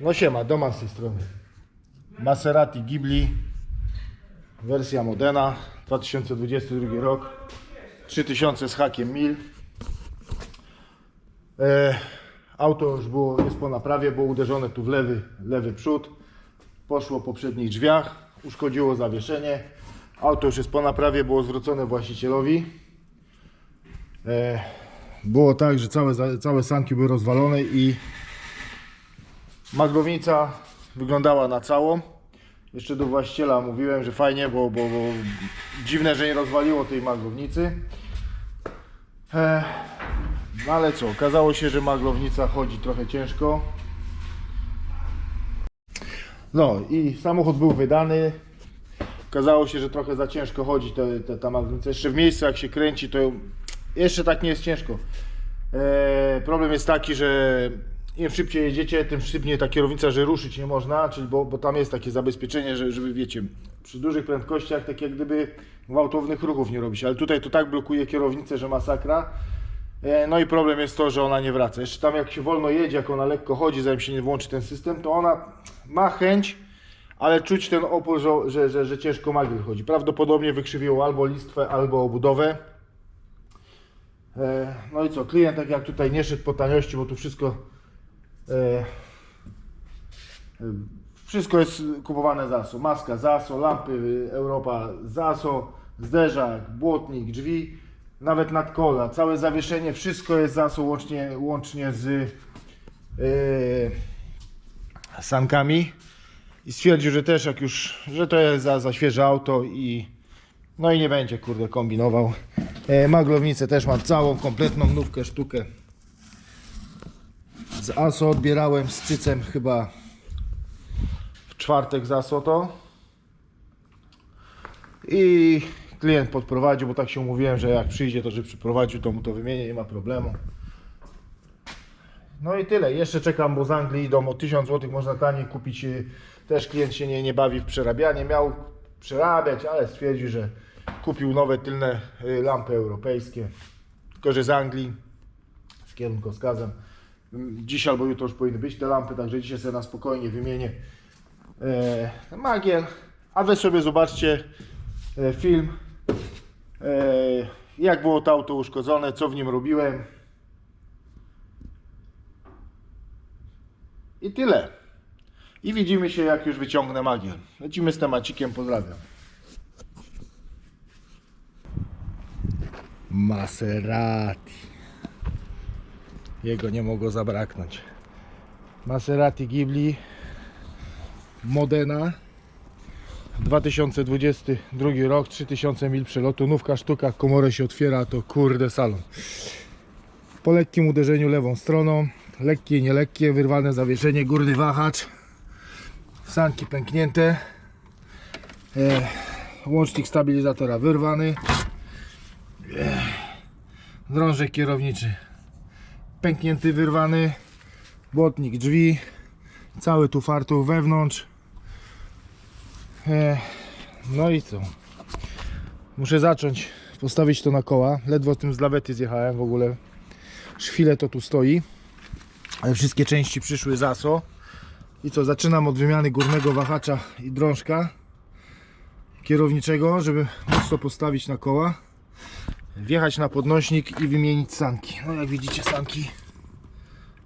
No siema, Doman z tej strony. Maserati Ghibli, wersja Modena, 2022 rok, 3000 z hakiem mil. E, auto już było, jest po naprawie, było uderzone tu w lewy, lewy przód, poszło po przednich drzwiach, uszkodziło zawieszenie. Auto już jest po naprawie, było zwrócone właścicielowi. E, było tak, że całe, całe sanki były rozwalone i Maglownica wyglądała na całą. Jeszcze do właściciela mówiłem, że fajnie, bo, bo, bo dziwne, że nie rozwaliło tej maglownicy. No ale co, okazało się, że maglownica chodzi trochę ciężko. No i samochód był wydany. Okazało się, że trochę za ciężko chodzi ta, ta, ta maglownica. Jeszcze w miejscu jak się kręci, to jeszcze tak nie jest ciężko. E, problem jest taki, że im szybciej jedziecie, tym szybciej ta kierownica, że ruszyć nie można, czyli bo, bo tam jest takie zabezpieczenie, że, żeby wiecie, przy dużych prędkościach tak jak gdyby gwałtownych ruchów nie robić, ale tutaj to tak blokuje kierownicę, że masakra. E, No i problem jest to, że ona nie wraca. Jeszcze tam jak się wolno jedzie, jak ona lekko chodzi, zanim się nie włączy ten system, to ona ma chęć, ale czuć ten opór, że, że, że, że ciężko magiel chodzi. Prawdopodobnie wykrzywiło albo listwę, albo obudowę. E, No i co, klient tak jak tutaj nie szedł po taniości, bo tu wszystko wszystko jest kupowane z ASO. Maska z ASO, lampy Europa z ASO, zderzak, błotnik, drzwi, nawet nadkola, całe zawieszenie, wszystko jest z ASO łącznie, łącznie z e, sankami. I stwierdził, że też jak już, że to jest za, za świeże auto i no i nie będzie kurde kombinował. E, maglownicę też mam całą, kompletną nówkę, sztukę. Z ASO odbierałem z cycem chyba w czwartek z ASO to. I klient podprowadził, bo tak się umówiłem, że jak przyjdzie to, że przyprowadził, to mu to wymienię, nie ma problemu. No i tyle. Jeszcze czekam, bo z Anglii idą o 1000 zł można taniej kupić. y, Też klient się nie, nie bawi w przerabianie. Miał przerabiać, ale stwierdził, że kupił nowe tylne y, lampy europejskie. Tylko, że z Anglii, z kierunkowskazem. Dziś albo jutro już powinny być te lampy, także dzisiaj sobie na spokojnie wymienię e, magiel. A wy sobie zobaczcie e, film, e, jak było to auto uszkodzone, co w nim robiłem. I tyle. I widzimy się, jak już wyciągnę magiel. Lecimy z temacikiem, pozdrawiam. Maserati. Jego nie mogło zabraknąć. Maserati Ghibli Modena 2022 rok 3000 mil przelotu nówka sztuka komorę się otwiera to kurde salon po lekkim uderzeniu lewą stroną lekkie nielekkie wyrwane zawieszenie górny wahacz sanki pęknięte e, łącznik stabilizatora wyrwany e, drążek kierowniczy pęknięty, wyrwany błotnik drzwi cały tu fartuch wewnątrz. E, no i co? Muszę zacząć postawić to na koła. Ledwo tym z lawety zjechałem w ogóle. Szwile to tu stoi. Ale wszystkie części przyszły z ASO i co zaczynam od wymiany górnego wahacza i drążka kierowniczego żeby móc to postawić na koła wjechać na podnośnik i wymienić sanki. No jak widzicie sanki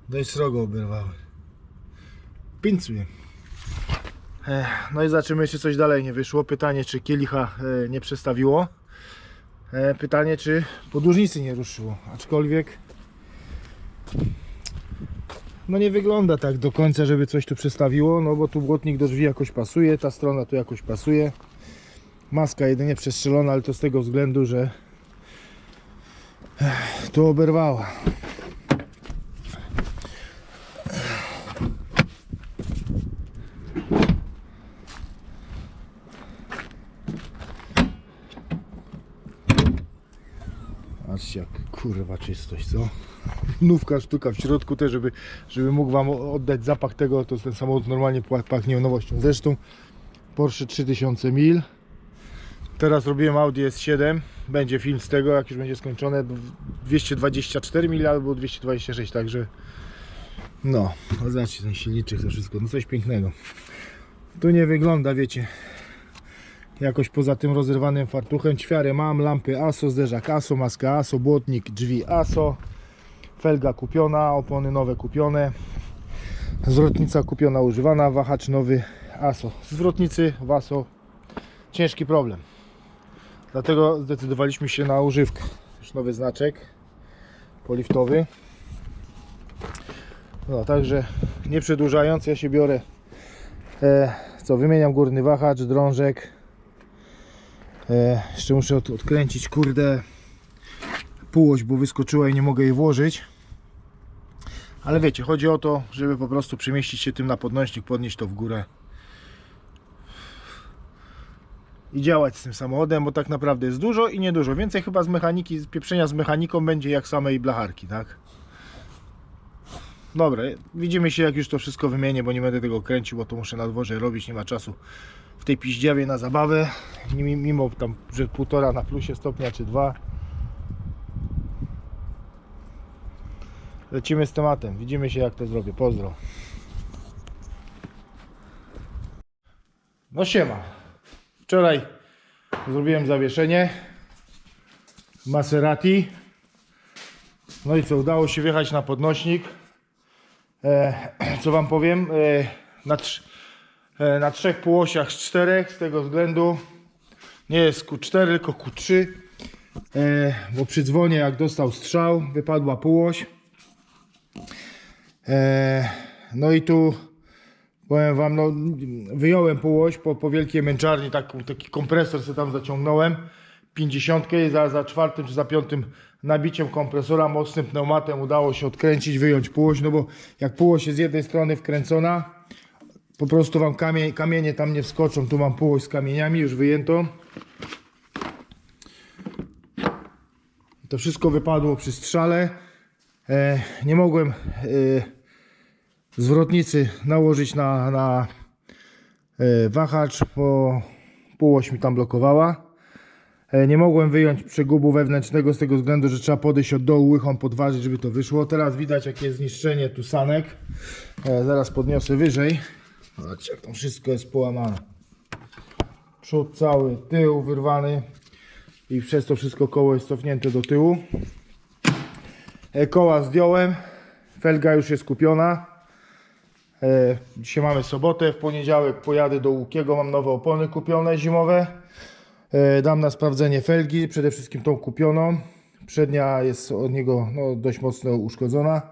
dość srogo oberwały. Pincuję. E, no i zobaczymy czy coś dalej nie wyszło. Pytanie czy kielicha e, nie przestawiło? E, pytanie czy podłużnicy nie ruszyło? Aczkolwiek no nie wygląda tak do końca, żeby coś tu przestawiło, no bo tu błotnik do drzwi jakoś pasuje, ta strona tu jakoś pasuje. Maska jedynie przestrzelona, ale to z tego względu, że Ech, tu oberwała. Patrzcie jak kurwa czystość, co? Nówka sztuka w środku też, żeby, żeby mógł Wam oddać zapach tego, to ten samochód normalnie pachnie nowością. Zresztą Porsche 3000 mil. Teraz robiłem Audi S7, będzie film z tego, jak już będzie skończone. 224 mil albo 226, także No, zobaczcie ten silniczek, to wszystko, no coś pięknego. Tu nie wygląda, wiecie, jakoś poza tym rozerwanym fartuchem. Ćwiarę mam, lampy ASO, zderzak ASO, maska ASO, błotnik, drzwi ASO, felga kupiona, opony nowe kupione, zwrotnica kupiona, używana, wahacz nowy ASO. Zwrotnicy w ASO ciężki problem. Dlatego zdecydowaliśmy się na używkę. Już nowy znaczek poliftowy. No, także nie przedłużając, ja się biorę. E, co, wymieniam górny wahacz, drążek. E, jeszcze muszę od, odkręcić, kurde, półość, bo wyskoczyła i nie mogę jej włożyć. Ale wiecie, chodzi o to, żeby po prostu przemieścić się tym na podnośnik, podnieść to w górę. I działać z tym samochodem, bo tak naprawdę jest dużo i niedużo. Więcej chyba z mechaniki, z pieprzenia z mechaniką będzie jak samej blacharki, tak? Dobra, widzimy się jak już to wszystko wymienię, bo nie będę tego kręcił, bo to muszę na dworze robić, nie ma czasu w tej piździawie na zabawę, Mim- mimo tam, że półtora na plusie stopnia czy dwa. Lecimy z tematem, widzimy się jak to zrobię, pozdro. No siema, wczoraj zrobiłem zawieszenie Maserati. No i co, udało się wjechać na podnośnik. E, co wam powiem, e, na, trz, e, na trzech półosiach z czterech, z tego względu nie jest Q4, tylko Q3, e, bo przy dzwonie jak dostał strzał, wypadła półoś. E, no i tu powiem wam, no wyjąłem półoś po, po wielkiej męczarni, tak, taki kompresor sobie tam zaciągnąłem, 50 i za, za czwartym czy za piątym nabiciem kompresora mocnym pneumatem udało się odkręcić, wyjąć półoś, no bo jak półoś jest z jednej strony wkręcona, po prostu wam kamie, kamienie tam nie wskoczą, tu mam półoś z kamieniami, już wyjęto. To wszystko wypadło przy strzale. E, nie mogłem e, zwrotnicy nałożyć na, na e, wahacz, bo półoś mi tam blokowała. E, Nie mogłem wyjąć przegubu wewnętrznego z tego względu, że trzeba podejść od dołu łychą podważyć, żeby to wyszło. Teraz widać jakie jest zniszczenie tu sanek. E, Zaraz podniosę wyżej. Zobaczcie jak tam wszystko jest połamane. Przód cały, tył wyrwany i przez to wszystko koło jest cofnięte do tyłu. Koła zdjąłem, felga już jest kupiona. E, Dzisiaj mamy sobotę, w poniedziałek pojadę do Łukiego, mam nowe opony kupione zimowe. E, Dam na sprawdzenie felgi, przede wszystkim tą kupioną. Przednia jest od niego no, dość mocno uszkodzona.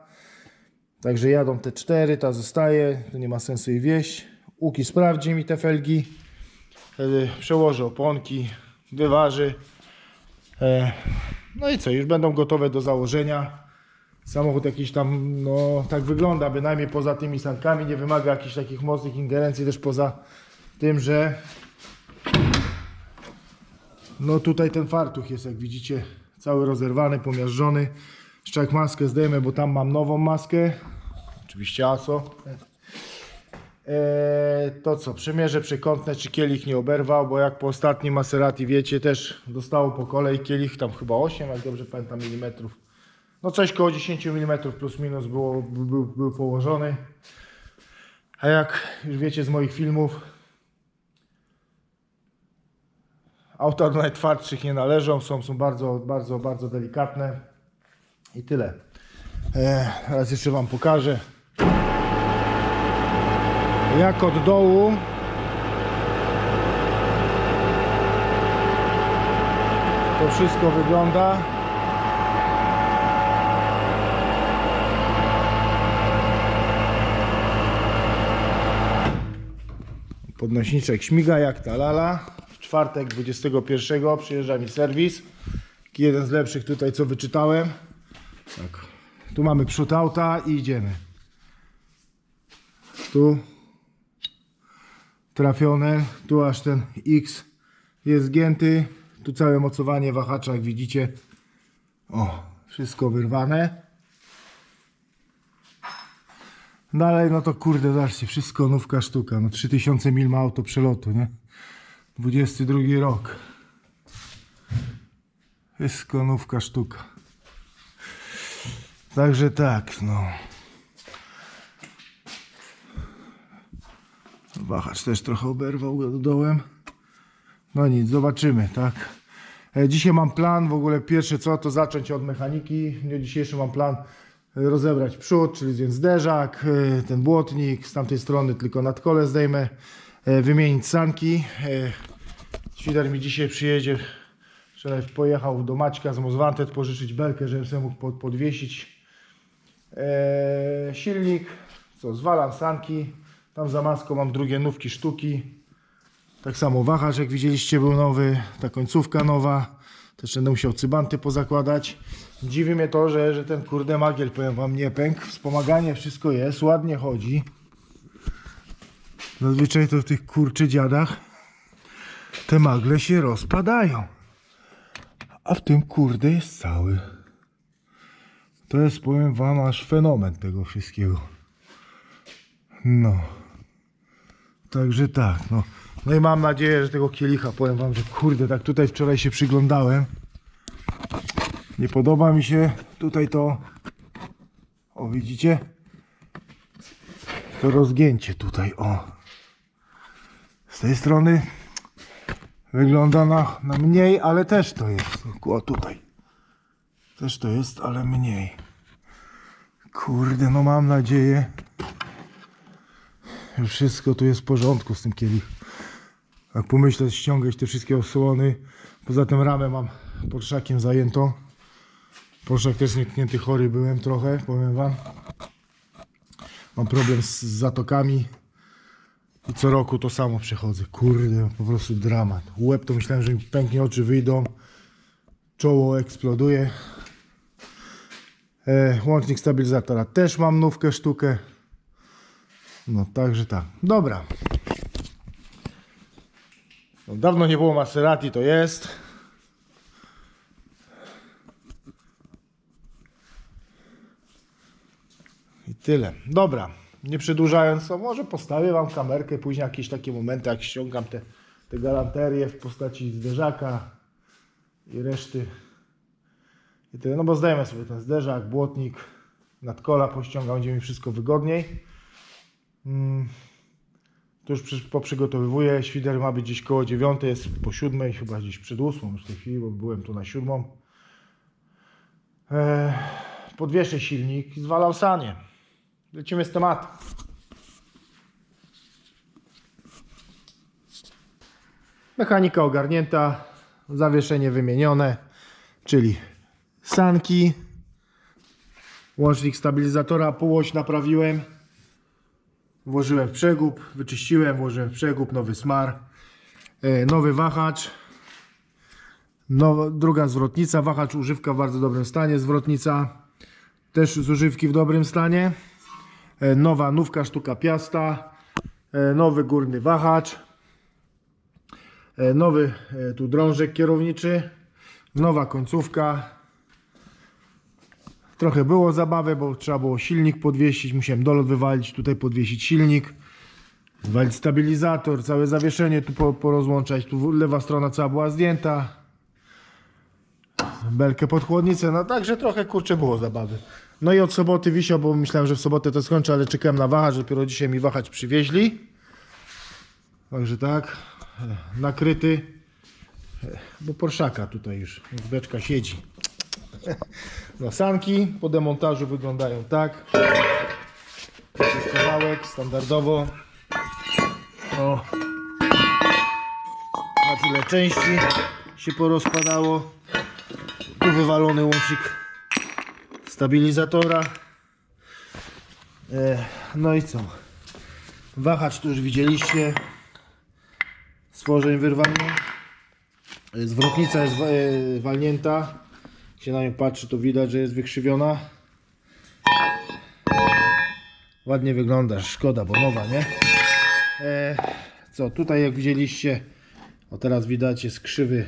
Także jadą te cztery, ta zostaje, to nie ma sensu jej wieść. Łuki sprawdzi mi te felgi. E, Przełożę oponki, wyważy. No i co, już będą gotowe do założenia. Samochód jakiś tam, no tak wygląda, bynajmniej poza tymi sankami, nie wymaga jakichś takich mocnych ingerencji, też poza tym, że no tutaj ten fartuch jest, jak widzicie, cały rozerwany, pomiażdżony. Jeszcze jak maskę zdejmę, bo tam mam nową maskę. Oczywiście ASO. Eee, to co, przymierzę przekątne, czy kielich nie oberwał, bo jak po ostatnim Maserati wiecie, też dostało po kolei kielich, tam chyba 8, jak dobrze pamiętam, milimetrów. No coś koło 10 mm plus minus było, był, był położony. A jak już wiecie z moich filmów, auta do najtwardszych nie należą, są, są bardzo, bardzo, bardzo delikatne. I tyle. E, teraz jeszcze Wam pokażę, jak od dołu to wszystko wygląda. Podnośniczek śmiga jak ta lala. W czwartek 21 przyjeżdża mi serwis. Jeden z lepszych tutaj co wyczytałem. Tak. Tu mamy przód auta i idziemy. Tu trafione, tu aż ten X jest zgięty. Tu całe mocowanie wahacza, jak widzicie. O, wszystko wyrwane. No Dalej no to kurde, zobaczcie, wszystko nówka sztuka. No 3000 mil ma auto przelotu, nie? 22 rok. Wszystko nówka sztuka. Także tak, no. Wahacz też trochę oberwał go do dołem. No nic, zobaczymy, tak. E, dzisiaj mam plan, w ogóle pierwsze co, to zacząć od mechaniki. W dniu dzisiejszym mam plan rozebrać przód, czyli zdjąć zderzak, e, ten błotnik, z tamtej strony tylko nadkole zdejmę, e, wymienić sanki. E, Świder mi dzisiaj przyjedzie, wczoraj pojechał do Maćka z Mozwantet pożyczyć belkę, żebym sobie mógł pod- podwiesić e, silnik. Co, zwalam sanki, tam za maską mam drugie nówki sztuki. Tak samo wahacz, jak widzieliście, był nowy, ta końcówka nowa. Też będę musiał cybanty pozakładać. Dziwi mnie to, że, że ten kurde magiel, powiem wam, nie pękł. Wspomaganie, wszystko jest, ładnie chodzi. Zazwyczaj to w tych kurczy dziadach te magle się rozpadają. A w tym kurde jest cały. To jest, powiem wam, aż fenomen tego wszystkiego. No. Także tak, no. No i mam nadzieję, że tego kielicha, powiem wam, że kurde, tak tutaj wczoraj się przyglądałem. Nie podoba mi się tutaj to, o widzicie? To rozgięcie tutaj, o. Z tej strony wygląda na, na mniej, ale też to jest. O tutaj. Też to jest, ale mniej. Kurde, no mam nadzieję, że wszystko tu jest w porządku z tym kielichem. Jak pomyśleć, ściągać te wszystkie osłony. Poza tym ramę mam pod szakiem zajętą. Porszak też nietknięty chory byłem trochę, powiem wam. Mam problem z zatokami. I co roku to samo przechodzę. Kurde, po prostu dramat. Łeb to myślałem, że mi pęknie, oczy wyjdą. Czoło eksploduje. E, łącznik stabilizatora też mam nówkę sztukę. No także tak. Dobra. No, dawno nie było Maserati, to jest. I tyle. Dobra. Nie przedłużając, to może postawię Wam kamerkę, później jakieś takie momenty, jak ściągam te, te galanterie w postaci zderzaka i reszty. I tyle. No bo zdejmę sobie ten zderzak, błotnik, nadkola pościągam, będzie mi wszystko wygodniej. Mm. To już przy, poprzygotowywuję. Świder ma być gdzieś koło 9, jest po 7, chyba gdzieś przed 8 już w tej chwili, bo byłem tu na 7. Eee, podwieszę silnik i zwalam sanie. Lecimy z tematu. Mechanika ogarnięta, zawieszenie wymienione, czyli sanki, łącznik stabilizatora, półoś naprawiłem. Włożyłem w przegub, wyczyściłem, włożyłem w przegub, nowy smar, e, nowy wahacz, nowa, druga zwrotnica, wahacz używka w bardzo dobrym stanie, zwrotnica też z używki w dobrym stanie, nowa nówka sztuka piasta, e, nowy górny wahacz, e, nowy e, tu drążek kierowniczy, nowa końcówka, Trochę było zabawy, bo trzeba było silnik podwiesić, musiałem dolot wywalić, tutaj podwiesić silnik, zwalić stabilizator, całe zawieszenie tu po- porozłączać, tu lewa strona cała była zdjęta, belkę pod chłodnicę, no także trochę kurczę było zabawy. No i od soboty wisiał, bo myślałem, że w sobotę to skończę, ale czekałem na wahacz, dopiero dzisiaj mi wahacz przywieźli. Także tak, nakryty, bo Porszaka tutaj już, beczka siedzi. No, sanki po demontażu wyglądają tak. Kawałek standardowo. O. Na tyle części się porozpadało. Tu wywalony łącznik stabilizatora. E, no i co? Wahacz tu już widzieliście. Stworzeń wyrwanie. E, Zwrotnica jest e, walnięta. Jak się na nią patrzy, to widać, że jest wykrzywiona. Ładnie wygląda, szkoda, bo nowa, nie? Co, tutaj jak widzieliście, o teraz widać jest krzywy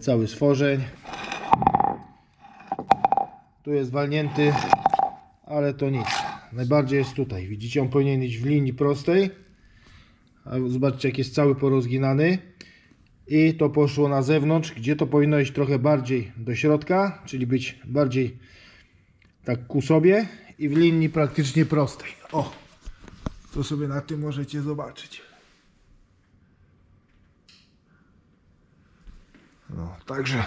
cały stworzeń. Tu jest walnięty, ale to nic. Najbardziej jest tutaj. Widzicie, on powinien iść w linii prostej. Zobaczcie, jak jest cały porozginany i to poszło na zewnątrz, gdzie to powinno iść trochę bardziej do środka, czyli być bardziej tak ku sobie i w linii praktycznie prostej. O, To sobie na tym możecie zobaczyć. No, także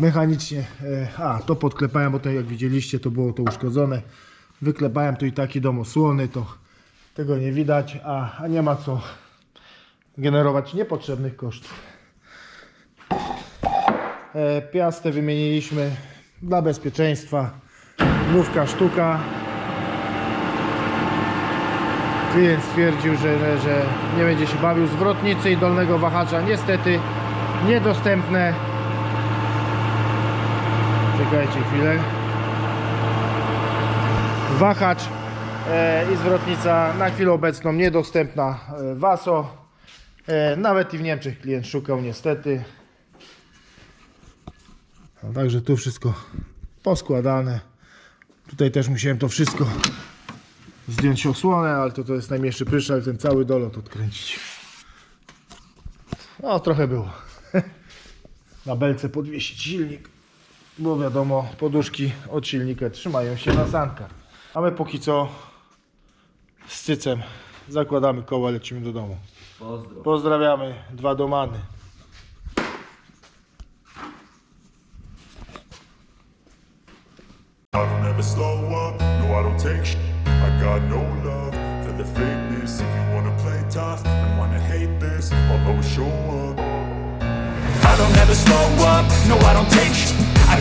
mechanicznie, e, a to podklepałem, bo to jak widzieliście to było to uszkodzone. Wyklepałem tu i taki dom osłony, to tego nie widać, a, a nie ma co generować niepotrzebnych kosztów. E, Piastę wymieniliśmy dla bezpieczeństwa. Nówka sztuka. Klient stwierdził, że, że nie będzie się bawił. Zwrotnicy i dolnego wahacza niestety niedostępne. Czekajcie chwilę. Wahacz e, i zwrotnica na chwilę obecną niedostępna e, Vaso. E, nawet i w Niemczech klient szukał niestety. No, także tu wszystko poskładane. Tutaj też musiałem to wszystko zdjąć osłonę, ale to, to jest najmniejszy pryszczel, ten cały dolot odkręcić. No trochę było. Na belce podwiesić silnik, bo wiadomo poduszki od silnika trzymają się na sankach. A my póki co z cycem zakładamy koła, lecimy do domu. Pozdro. Pozdrawiamy, dwa domany. I don't ever slow up, no I don't take sh- I got no love for the fakeness If you wanna play tough and wanna hate this I'll always show up I don't ever slow up, no I don't take sh-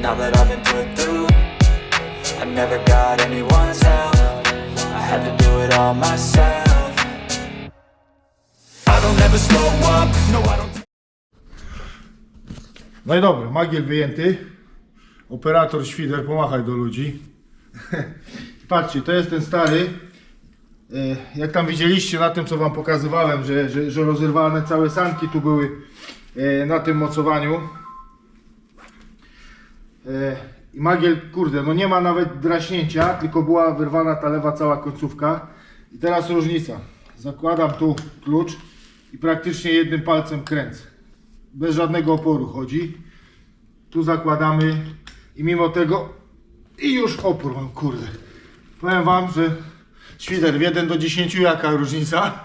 Now that I've been put through, I never got anyone's help. I had to do it all myself. I don't ever slow up, no, I don't. No i dobra, magiel wyjęty. Operator świder, pomachaj do ludzi. Patrzcie, to jest ten stary. E, Jak tam widzieliście na tym, co wam pokazywałem, że, że, że rozerwane całe sanki tu były e, na tym mocowaniu. E, I magiel, kurde, no nie ma nawet draśnięcia, tylko była wyrwana ta lewa cała końcówka. I teraz różnica. Zakładam tu klucz i praktycznie jednym palcem kręcę. Bez żadnego oporu chodzi. Tu zakładamy i mimo tego i już opór mam, kurde. Powiem wam, że świder w 1 do 10 jaka różnica?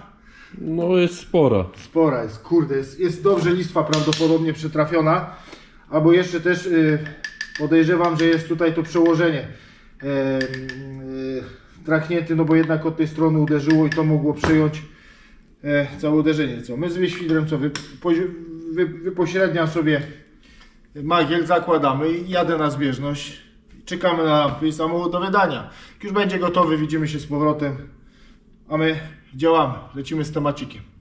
No jest spora. Spora jest, kurde, jest, jest dobrze listwa prawdopodobnie przytrafiona. Albo jeszcze też y, podejrzewam, że jest tutaj to przełożenie y, trachnięty, no bo jednak od tej strony uderzyło i to mogło przejąć e, całe uderzenie. Co my z wyświdrem co wy, pozi- wy, wypośredniam sobie magiel, zakładamy i jadę na zbieżność. Czekamy na lampy i samochód do wydania. Jak już będzie gotowy, widzimy się z powrotem. A my działamy, lecimy z temacikiem.